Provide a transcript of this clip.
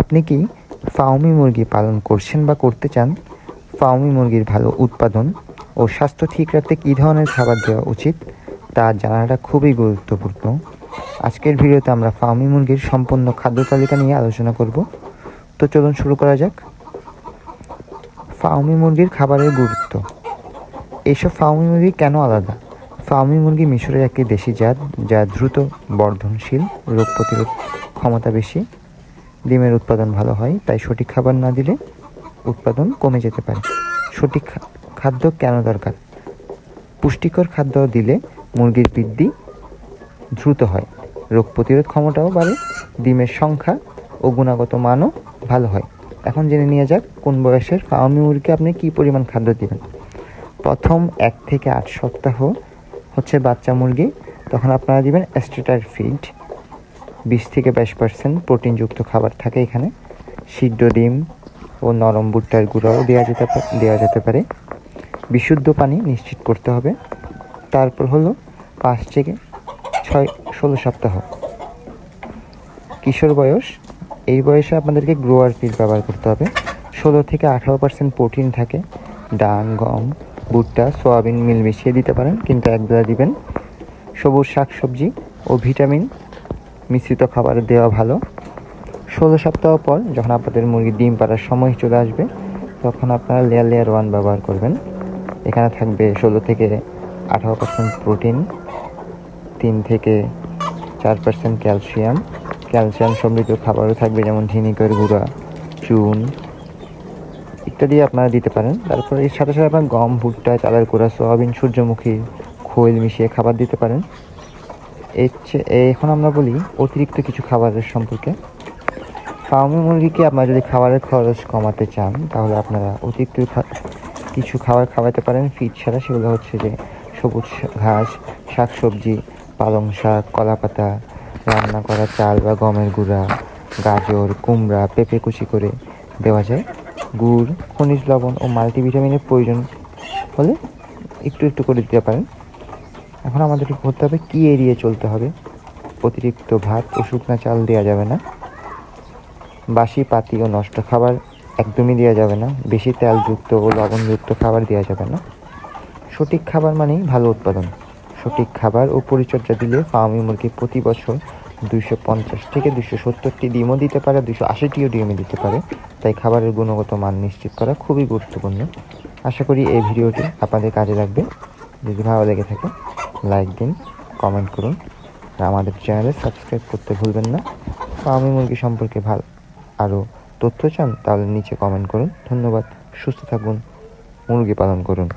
আপনি কি ফাউমি মুরগি পালন করছেন বা করতে চান? ফাউমি মুরগির ভালো উৎপাদন ও স্বাস্থ্য ঠিক রাখতে কী ধরনের খাবার দেওয়া উচিত তা জানাটা খুবই গুরুত্বপূর্ণ। আজকের ভিডিওতে আমরা ফাউমি মুরগির সম্পূর্ণ খাদ্য তালিকা নিয়ে আলোচনা করব। তো চলুন শুরু করা যাক। ফাউমি মুরগির খাবারের গুরুত্ব। এইসব ফাউমি মুরগি কেন আলাদা? ফাউমি মুরগি মিশরের একটি দেশি জাত যা দ্রুত বর্ধনশীল, রোগ প্রতিরোধ ক্ষমতা বেশি ডিমের উৎপাদন ভালো হয়, তাই সঠিক খাবার না দিলে উৎপাদন কমে যেতে পারে। সঠিক খাদ্য কেন দরকার? পুষ্টিকর খাদ্য দিলে মুরগির বৃদ্ধি দ্রুত হয়। রোগ প্রতিরোধ ক্ষমতাও বাড়ে, ডিমের সংখ্যা ও গুণগত মানও ভালো হয়। এখন জেনে নিয়ে যাক, কোন বয়সের ফার্মি মুরগিকে আপনি কী পরিমাণ খাদ্য দিবেন? প্রথম এক থেকে আট সপ্তাহ হচ্ছে বাচ্চা মুরগি, তখন আপনারা দিবেন অ্যাস্ট্রেটার ফিড বিশ থেকে বাইশ পার্সেন্ট প্রোটিনযুক্ত খাবার থাকে এখানে। সিদ্ধ ডিম ও নরম ভুট্টার গুঁড়াও দেওয়া যেতে দেওয়া যেতে পারে। বিশুদ্ধ পানি নিশ্চিত করতে হবে। তারপর হলো পাঁচ থেকে ছয়, ষোলো সপ্তাহ। কিশোর বয়স, এই বয়সে আপনাদেরকে গ্রোয়ার ফিড ব্যবহার করতে হবে। ষোলো থেকে আঠারো পার্সেন্ট প্রোটিন থাকে। ডান, গম, ভুট্টা, সোয়াবিন মিল মিশিয়ে দিতে পারেন, কিন্তু একবেলা দিবেন। সবুজ শাকসবজি ও ভিটামিন মিশ্রিত খাবার দেওয়া ভালো। ষোলো সপ্তাহ পর যখন আপনাদের মুরগি ডিম পাড়ার সময় চলে আসবে, তখন আপনারা লেয়ার লেয়ার ওয়ান ব্যবহার করবেন। এখানে থাকবে ষোলো থেকে আঠারো পার্সেন্ট প্রোটিন তিন থেকে চার পার্সেন্ট ক্যালসিয়াম ক্যালসিয়াম সমৃদ্ধ খাবারও থাকবে, যেমন ঝিনিকের গুঁড়া, চুন ইত্যাদি আপনারা দিতে পারেন। তারপর এর সাথে সাথে আপনার গম, ভুট্টা, চালের গুঁড়া, সোয়াবিন, সূর্যমুখী, খোল মিশিয়ে খাবার দিতে পারেন। এখন আমরা বলি অতিরিক্ত কিছু খাবারের সম্পর্কে। ফার্মি মুরগিকে আপনারা যদি খাবারের খরচ কমাতে চান, তাহলে আপনারা অতিরিক্ত কিছু খাবার খাওয়াতে পারেন। ফিড ছাড়া সেগুলো হচ্ছে যে সবুজ ঘাস, শাকসবজি, পালং শাক কলা পাতা রান্না করা চাল বা গমের গুঁড়া, গাজর, কুমড়া, পেঁপে কুচি করে দেওয়া যায়। গুড়, খনিজ লবণ ও মাল্টিভিটামিনের প্রয়োজন হলে একটু একটু করে দিতে পারেন। এখন আমাদেরকে করতে হবে, কী এড়িয়ে চলতে হবে? অতিরিক্ত ভাত ও শুকনা চাল দেওয়া যাবে না। বাসি পাতি ও নষ্ট খাবার একদমই দেওয়া যাবে না। বেশি তেলযুক্ত ও লবণযুক্ত খাবার দেওয়া যাবে না। সঠিক খাবার মানেই ভালো উৎপাদন। সঠিক খাবার ও পরিচর্যা দিলে ফার্মি মুরগি প্রতি বছর দুইশো পঞ্চাশ থেকে দুশো সত্তরটি ডিমও দিতে পারে দুশো আশিটিও ডিমও দিতে পারে। তাই খাবারের গুণগত মান নিশ্চিত করা খুবই গুরুত্বপূর্ণ। আশা করি এই ভিডিওটি আপনাদের কাজে লাগবে। যদি ভালো লেগে থাকে লাইক দিন কমেন্ট করুন। আর আমাদের চ্যানেলে সাবস্ক্রাইব করতে ভুলবেন না। আমি মুরগি সম্পর্কে ভালো আরও তথ্য চান, তাহলে নিচে কমেন্ট করুন। ধন্যবাদ, সুস্থ থাকুন, মুরগি পালন করুন।